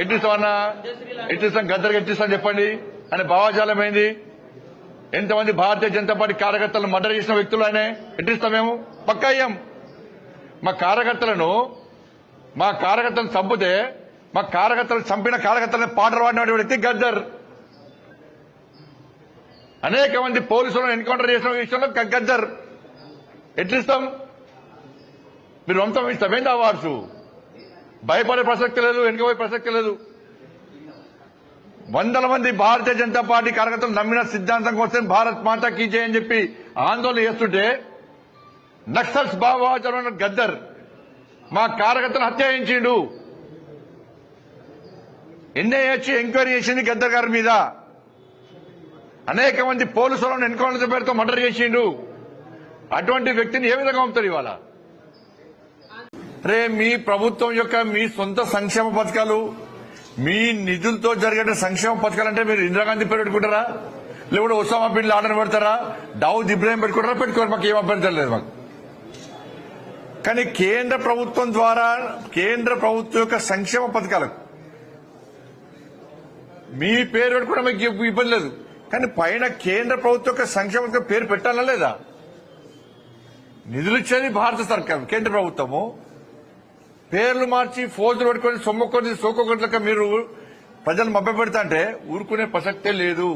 ఎట్టిస్తామన్నా ఎట్టిస్తాం గద్దరికి ఎట్టిస్తాం చెప్పండి. అని భావాజాలం ఏంది ఎంతమంది భారతీయ జనతా పార్టీ కార్యకర్తలను మర్డర్ చేసిన వ్యక్తులు ఆయన? ఎట్టిస్తాం మేము? పక్కా అయ్యాం మా కార్యకర్తలను మా కార్యకర్తలను చంపితే మా కార్యకర్తలు చంపిన కార్యకర్తలను పాటలు పాడిన వ్యక్తి గద్దర్. అనేక మంది పోలీసులను ఎన్కౌంటర్ చేసిన విషయంలో గద్దర్. ఎట్లిస్తాం మీరు వంశం ఇస్తామేంటి అవార్డ్స్ భయపడే ప్రసక్తి లేదు వెనుకపోయే ప్రసక్తి లేదు. వందల మంది భారతీయ జనతా పార్టీ కార్యకర్తలు నమ్మిన సిద్ధాంతం కోసం భారత్ మాత కీ అని చెప్పి ఆందోళన చేస్తుంటే నక్సల్స్ భావాచరణ గద్దర్ మా కార్యకర్తను హత్య చేయించిండు. ఎన్ఐహెచ్ ఎంక్వైరీ చేసింది గద్దర్ గారి మీద. అనేక మంది పోలీసులను ఎన్కౌంటర్ పేరుతో మర్డర్ చేసిండు. అటువంటి వ్యక్తిని ఏ విధంగా పంపుతారు ఇవాళ? రే మీ ప్రభుత్వం యొక్క మీ సొంత సంక్షేమ పథకాలు మీ నిధులతో జరిగే సంక్షేమ పథకాలు అంటే మీరు ఇందిరాగాంధీ పేరు పెట్టుకుంటారా? లేకుంటే ఒసామా బిన్ లాడన్ పెడతారా? దావుద్ ఇబ్రాహిం పెట్టుకుంటారా? పెట్టుకోరు మాకు ఏం అభ్యంతరం లేదు మాకు. కానీ కేంద్ర ప్రభుత్వం ద్వారా కేంద్ర ప్రభుత్వం యొక్క సంక్షేమ పథకాలకు మీ పేరు పెట్టుకోవడం మీకు ఇబ్బంది లేదు. కానీ పైన కేంద్ర ప్రభుత్వం యొక్క సంక్షేమ పథకం పేరు పెట్టాలా లేదా? నిధులు ఇచ్చేది భారత సర్కార్ కేంద్ర ప్రభుత్వము. పేర్లు మార్చి ఫోజులు పట్టుకొని సొమ్మకొని సోకొకట్లక మీరు ప్రజలు మభ్య పెడతా అంటే ఊరుకునే ప్రసక్తే లేదు.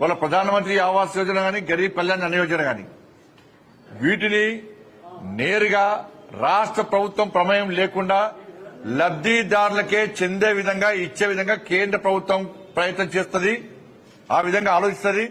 వాళ్ళ ప్రధానమంత్రి ఆవాస్ యోజన గాని గరీబ్ కళ్యాణ్ అన్న యోజన గాని. వీటిని నేరుగా రాష్ట్ర ప్రభుత్వం ప్రమేయం లేకుండా లబ్దిదారులకే చెందే విధంగా ఇచ్చే విధంగా కేంద్ర ప్రభుత్వం ప్రయత్నం చేస్తుంది. ఆ విధంగా ఆలోచిస్తుంది.